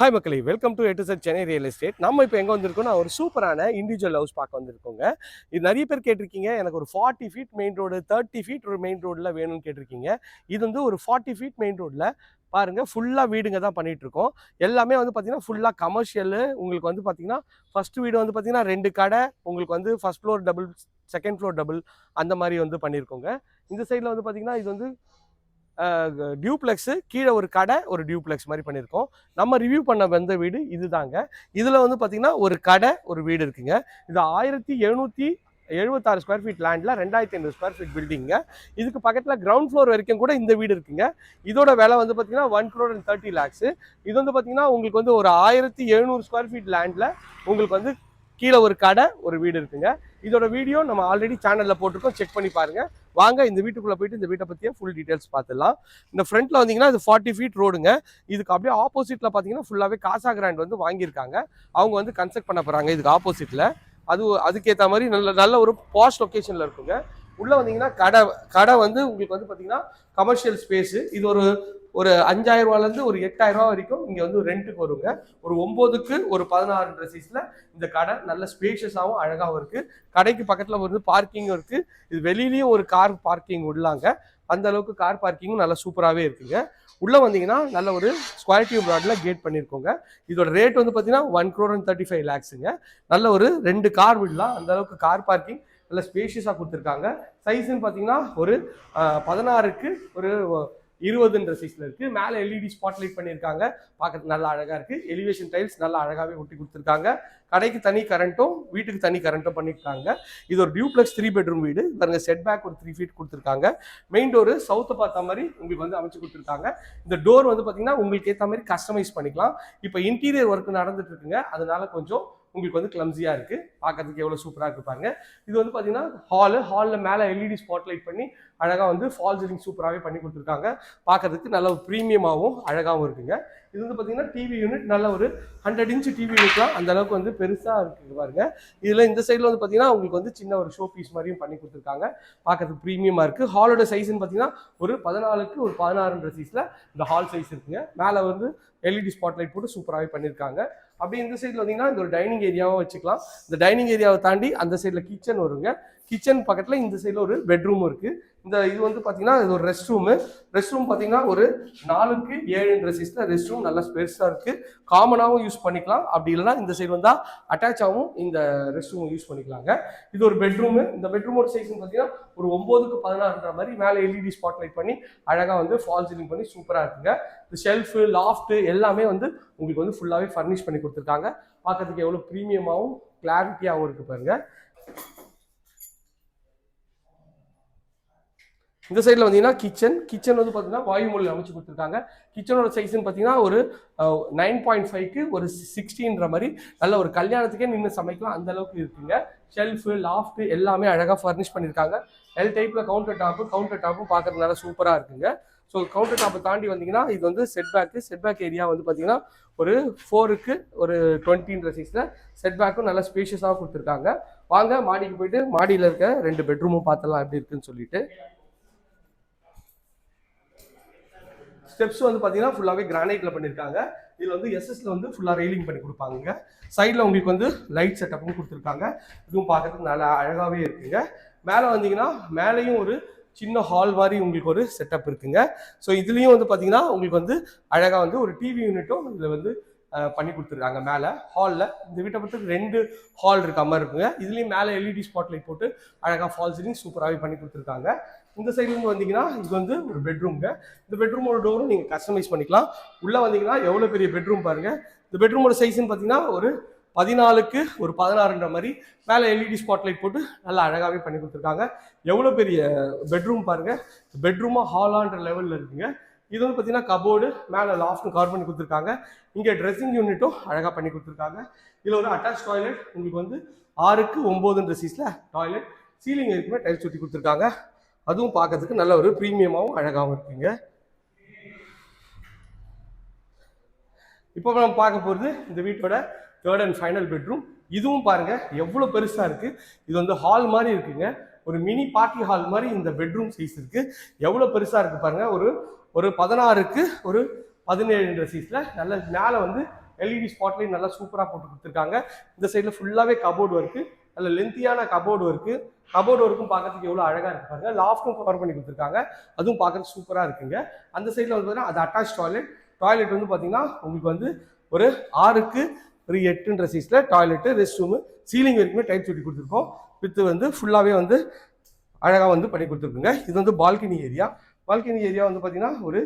Hi மக்களே welcome to எட்டு செட் சென்னை ரியல் எஸ்டேட் நம்ம இப்போ எங்கே வந்திருக்கோம்னா ஒரு சூப்பரான இண்டிவிஜுவல் ஹவுஸ் பார்க்க வந்திருக்கோங்க. இது நிறைய பேர் கேட்டிருக்கீங்க. எனக்கு ஒரு forty feet main road thirty feet ஒரு மெயின் ரோடில் வேணும்னு கேட்டிருக்கீங்க. இது வந்து ஒரு ஃபார்ட்டி ஃபீட் மெயின் ரோடில் பாருங்கள் ஃபுல்லாக வீடுங்க தான் பண்ணிகிட்ருக்கோம் எல்லாமே வந்து பார்த்திங்கன்னா ஃபுல்லாக கமர்ஷியலு உங்களுக்கு வந்து பார்த்தீங்கன்னா ஃபர்ஸ்ட் வீடு வந்து பார்த்தீங்கன்னா ரெண்டு கடை. உங்களுக்கு வந்து first floor double second floor double அந்த மாதிரி வந்து பண்ணியிருக்கோங்க இந்த சைடில் வந்து பார்த்தீங்கன்னா இது வந்து டியூப்ளெக்ஸு கீழே ஒரு கடை ஒரு டியூப்ளெக்ஸ் மாதிரி பண்ணியிருக்கோம். நம்ம ரிவ்யூ பண்ண வந்த வீடு இதுதாங்க. இதில் வந்து பார்த்திங்கன்னா ஒரு கடை ஒரு வீடு இருக்குங்க. இது ஆயிரத்தி எழுநூற்றி எழுபத்தாறு ஸ்கொயர் ஃபீட் லேண்டில் ரெண்டாயிரத்தி ஐநூறு ஸ்கொயர் ஃபீட் பில்டிங்க இதுக்கு பக்கத்தில் கிரவுண்ட் ஃப்ளோர் வரைக்கும் கூட இந்த வீடு இருக்குங்க. இதோட விலை வந்து பார்த்தீங்கன்னா one crore and thirty lakhs இது வந்து பார்த்தீங்கன்னா உங்களுக்கு வந்து ஒரு ஆயிரத்தி எழுநூறு ஸ்கொயர் ஃபீட் லேண்டில் உங்களுக்கு வந்து கீழே ஒரு கடை ஒரு வீடு இருக்குங்க. இதோட வீடியோ நம்ம ஆல்ரெடி சேனலில் போட்டிருக்கோம். செக் பண்ணி பாருங்க. வாங்க இந்த வீட்டுக்குள்ளே போயிட்டு இந்த வீட்டை பற்றியே ஃபுல் டீட்டெயில்ஸ் பார்த்துடலாம். இந்த ஃப்ரண்ட்டில் வந்தீங்கன்னா இது ஃபார்ட்டி ஃபீட் ரோடுங்க இதுக்கு அப்படியே ஆப்போசிட்டில் பார்த்தீங்கன்னா ஃபுல்லாகவே காசா கிராண்ட் வந்து வாங்கியிருக்காங்க. அவங்க வந்து கன்ஸ்ட்ரக்ட் பண்ண போகிறாங்க இதுக்கு ஆப்போசிட்டில் அது அதுக்கேற்ற மாதிரி நல்ல நல்ல ஒரு பாஸ்ட் லொக்கேஷனில் இருக்குங்க. உள்ளே வந்தீங்கன்னா கடை கடை வந்து உங்களுக்கு வந்து பார்த்தீங்கன்னா கமர்ஷியல் ஸ்பேஸு இது ஒரு ஒரு அஞ்சாயிரம் ரூபாலேருந்து ஒரு எட்டாயிரம் ரூபா வரைக்கும் இங்கே வந்து ரெண்ட்டுக்கு வருங்க. ஒரு ஒம்போதுக்கு ஒரு பதினாறுன்ற சைஸில் இந்த கடை நல்ல ஸ்பேஷியஸாகவும் அழகாகவும் இருக்குது கடைக்கு பக்கத்தில் வந்து பார்க்கிங்கும் இருக்குது இது வெளியிலையும் ஒரு கார் பார்க்கிங் உள்ளாங்க. அந்த அளவுக்கு கார் பார்க்கிங்கும் நல்லா சூப்பராகவே இருக்குங்க. உள்ளே வந்தீங்கன்னா நல்ல ஒரு ஸ்கொயர் டியூப் ராடில் கேட் பண்ணியிருக்கோங்க இதோட ரேட் வந்து பார்த்தீங்கன்னா one crore and thirty five லேக்ஸுங்க நல்ல ஒரு ரெண்டு கார் விடலாம். அந்த அளவுக்கு கார் பார்க்கிங் நல்ல ஸ்பேஷியஸாக கொடுத்துருக்காங்க. சைஸ்ன்னு பார்த்தீங்கன்னா ஒரு பதினாறுக்கு ஒரு இருபதுன்ற சைஸில் இருக்குது மேலே எல்இடி ஸ்பாட் லைட் பண்ணியிருக்காங்க. பார்க்கறதுக்கு நல்லா அழகாக இருக்குது எலிவேஷன் டைல்ஸ் நல்லா அழகாகவே ஒட்டி கொடுத்துருக்காங்க. கடைக்கு தனி கரண்ட்டும் வீட்டுக்கு தனி கரண்ட்டும் பண்ணியிருக்காங்க. இது ஒரு டியூப்ளெக்ஸ் த்ரீ பெட்ரூம் வீடு. பாருங்க செட் பேக் ஒரு த்ரீ ஃபீட் கொடுத்துருக்காங்க. மெயின் டோரு சவுத்தை பார்த்த மாதிரி உங்களுக்கு வந்து அமைச்சு கொடுத்துருக்காங்க. இந்த டோர் வந்து பார்த்தீங்கன்னா உங்களுக்கு ஏற்ற மாதிரி கஸ்டமைஸ் பண்ணிக்கலாம். இப்போ இன்டீரியர் ஒர்க் நடந்துட்டு இருக்குங்க. அதனால கொஞ்சம் உங்களுக்கு வந்து கிளம்ஸியாக இருக்குது பார்க்கறதுக்கு எவ்வளோ சூப்பராக இருக்கு பாருங்க. இது வந்து பார்த்தீங்கன்னா ஹாலு ஹாலில் மேலே எல்இடி ஸ்பாட் லைட் பண்ணி அழகாக வந்து ஃபால் சீலிங் சூப்பராகவே பண்ணி கொடுத்துருக்காங்க. பார்க்கறதுக்கு நல்ல ஒரு ப்ரீமியமாகவும் அழகாகவும் இருக்குங்க. இது வந்து பார்த்தீங்கன்னா டிவி யூனிட் நல்ல ஒரு ஹண்ட்ரட் இன்ச் டிவி யூனிட்லாம் அந்த அளவுக்கு வந்து பெருசாக இருக்குது பாருங்க. இதில் இந்த சைடில் வந்து பார்த்தீங்கன்னா உங்களுக்கு வந்து சின்ன ஒரு ஷோ பீஸ் மாதிரியும் பண்ணி கொடுத்துருக்காங்க. பார்க்கறதுக்கு ப்ரீமியமாக இருக்குது ஹாலோட சைஸ்ன்னு பார்த்தீங்கன்னா ஒரு பதினாலுக்கு ஒரு பதினாறுன்ற சைஸில் இந்த ஹால் சைஸ் இருக்குங்க. மேலே வந்து எல்இடி ஸ்பாட் லைட் போட்டு சூப்பராகவே பண்ணியிருக்காங்க அப்படியே இந்த சைடில் வந்தீங்கன்னா இந்த ஒரு டைனிங் ஏரியாவும் வச்சுக்கலாம். இந்த டைனிங் ஏரியாவை தாண்டி அந்த சைடில் கிச்சன் வருங்க. கிச்சன் பக்கத்தில் இந்த சைடில் ஒரு பெட்ரூம் இருக்குது இந்த இது வந்து பார்த்தீங்கன்னா இது ஒரு ரெஸ்ட் ரூமு ரெஸ்ட் ரூம் பார்த்தீங்கன்னா ஒரு நாலுக்கு ஏழுன்ற சைஸில் ரெஸ்ட் ரூம் நல்லா பெருசாக இருக்குது காமனாகவும் யூஸ் பண்ணிக்கலாம். அப்படி இல்லைன்னா இந்த சைடு வந்தால் அட்டாச்சாகவும் இந்த ரெஸ்ட் ரூம் யூஸ் பண்ணிக்கலாங்க. இது ஒரு பெட்ரூமு இந்த பெட்ரூமோட சைஸ்னு பார்த்தீங்கன்னா ஒரு ஒம்போதுக்கு பதினாறுன்ற மாதிரி மேலே எல்இடி ஸ்பாட் லைட் பண்ணி அழகாக வந்து ஃபால் சீலிங் பண்ணி சூப்பராக இருக்குங்க. இந்த ஷெல்ஃபு லாஃப்ட்டு எல்லாமே வந்து உங்களுக்கு வந்து ஃபுல்லாகவே ஃபர்னிஷ் பண்ணி கொடுத்துருக்காங்க. பார்க்கறதுக்கு எவ்வளோ ப்ரீமியமாகவும் கிளாரிட்டியாகவும் இருக்குது பாருங்கள் இந்த சைடில் வந்தீங்கன்னா கிச்சன் கிச்சன் வந்து பார்த்தீங்கன்னா வாயு அமைச்சு கொடுத்துருக்காங்க. கிச்சனோட சைஸ்ன்னு பார்த்தீங்கன்னா ஒரு நைன் பாயிண்ட் ஃபைவ்க்கு ஒரு சிக்ஸ்டீன்ற மாதிரி நல்ல ஒரு கல்யாணத்துக்கே நின்று சமைக்கலாம். அந்த அளவுக்கு இருக்குங்க. ஷெல்ஃபு லாஃப்ட் எல்லாமே அழகாக ஃபர்னிஷ் பண்ணியிருக்காங்க எல் டைப்பில் கவுண்டர் டாப்பு கவுண்டர் டாப்பும் பார்க்குறதுனால நல்லா சூப்பராக இருக்குங்க. ஸோ கவுண்டர் டாப்பை தாண்டி வந்தீங்கன்னா இது வந்து set back set back area வந்து பார்த்தீங்கன்னா ஒரு ஃபோருக்கு ஒரு டுவெண்ட்டின்ற சைஸில் செட் பேக்கும் நல்லா ஸ்பேஷியஸாக கொடுத்துருக்காங்க. வாங்க மாடிக்கு போயிட்டு மாடியில் இருக்க ரெண்டு பெட்ரூமும் பார்த்தலாம் எப்படி இருக்குன்னு சொல்லிட்டு. ஸ்டெப்ஸ் வந்து பார்த்தீங்கன்னா ஃபுல்லாகவே கிரானைட்டில் பண்ணியிருக்காங்க இதில் வந்து எஸ்எஸ்ல வந்து ஃபுல்லாக ரெயிலிங் பண்ணி கொடுப்பாங்க. சைடில் உங்களுக்கு வந்து லைட் செட்டப்பும் கொடுத்துருக்காங்க. இதுவும் பார்க்கறதுக்கு நல்லா அழகாகவே இருக்குங்க. மேலே வந்தீங்கன்னா மேலேயும் ஒரு சின்ன ஹால் மாதிரி உங்களுக்கு ஒரு செட்டப் இருக்குங்க. ஸோ இதுலேயும் வந்து பார்த்தீங்கன்னா உங்களுக்கு வந்து அழகாக வந்து ஒரு டிவி யூனிட்டும் இதில் வந்து பண்ணி கொடுத்துருக்காங்க மேலே. ஹாலில் இந்த வீட்டை பொறுத்து ரெண்டு ஹால் இருக்க மாதிரி இருக்குங்க. இதுலேயும் மேலே எல்இடி ஸ்பாட் லைட் போட்டு அழகாக ஃபால் சீலிங் சூப்பராகவே பண்ணி கொடுத்துருக்காங்க. இந்த சைட்லேருந்து வந்தீங்கன்னா இது வந்து ஒரு பெட்ரூம்ங்க இந்த பெட்ரூமோட டோரும் நீங்கள் கஸ்டமைஸ் பண்ணிக்கலாம். உள்ளே வந்தீங்கன்னா எவ்வளோ பெரிய பெட்ரூம் பாருங்கள் இந்த பெட்ரூமோட சைஸ்ன்னு பார்த்தீங்கன்னா ஒரு பதினாலுக்கு ஒரு பதினாறுன்ற மாதிரி. மேலே எல்இடி ஸ்பாட் லைட் போட்டு நல்லா அழகாகவே பண்ணி கொடுத்துருக்காங்க. எவ்வளோ பெரிய பெட்ரூம் பாருங்கள் பெட்ரூமாக ஹாலான்ற லெவலில் இருக்குங்க. இது வந்து பார்த்தீங்கன்னா கபோர்டு மேலே லாஃப்ட்டும் கவர் பண்ணி கொடுத்துருக்காங்க. இங்கே ட்ரெஸ்ஸிங் யூனிட்டும் அழகாக பண்ணி கொடுத்துருக்காங்க. இதில் ஒரு அட்டாச் டாய்லெட் உங்களுக்கு வந்து ஆறுக்கு ஒம்போதுன்ற சீஸில் டாய்லெட் சீலிங் இருக்குமே டைல்ஸ் சுற்றி கொடுத்துருக்காங்க. அதுவும் பார்க்கறதுக்கு நல்ல ஒரு ப்ரீமியமாகவும் அழகாகவும் இருக்குங்க. இப்போ நம்ம பார்க்க போகிறது இந்த வீட்டோட தேர்ட் அண்ட் ஃபைனல் பெட்ரூம் இதுவும் பாருங்க எவ்வளோ பெருசாக இருக்கு. இது வந்து ஹால் மாதிரி இருக்குங்க. ஒரு மினி பார்ட்டி ஹால் மாதிரி இந்த பெட்ரூம் சைஸ் இருக்கு. எவ்வளோ பெருசாக இருக்கு பாருங்க. ஒரு ஒரு பதினாறுக்கு ஒரு பதினேழுன்ற சைஸில் நல்ல மேலே வந்து எல்இடி ஸ்பாட்லையும் நல்லா சூப்பராக போட்டு கொடுத்துருக்காங்க. இந்த சைடில் ஃபுல்லாகவே கபோர்டு இருக்குது அதில் லென்த்தியான கபோர்டு ஒர்க்கு கபோர்டு ஒர்க்கும் பார்க்கறதுக்கு எவ்வளோ அழகாக இருக்கு பாருங்க. லாஃப்ட்டும் கவர் பண்ணி கொடுத்துருக்காங்க. அதுவும் பார்க்கறதுக்கு சூப்பராக இருக்குங்க. அந்த சைடில் வந்து பார்த்தீங்கன்னா அது அட்டாச் டாய்லெட் டாய்லெட் வந்து பார்த்தீங்கன்னா உங்களுக்கு வந்து ஒரு ஆறுக்கு ஒரு எட்டுன்ற சைஸில் டாய்லெட்டு ரெஸ்ட் ரூமு சீலிங் வரைக்குமே டைப் சுட்டி கொடுத்துருக்கோம். வித்து வந்து ஃபுல்லாகவே வந்து அழகாக வந்து பண்ணி கொடுத்துருக்குங்க. இது வந்து பால்கனி ஏரியா பால்கனி ஏரியா வந்து பார்த்தீங்கன்னா ஒரு ஒரு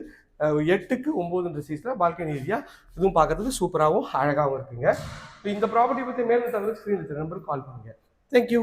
எட்டுக்கு ஒம்பதுன்ற சீஸில் பால்கனி ஏரியா இதுவும் பார்க்கறதுக்கு சூப்பராகவும் அழகாகவும் இருக்குங்க. இப்போ இந்த ப்ராப்பர்ட்டி பற்றி மேலும் தகவல் ஸ்க்ரீன் நம்பருக்கு கால் பண்ணுங்கள் தேங்க்யூ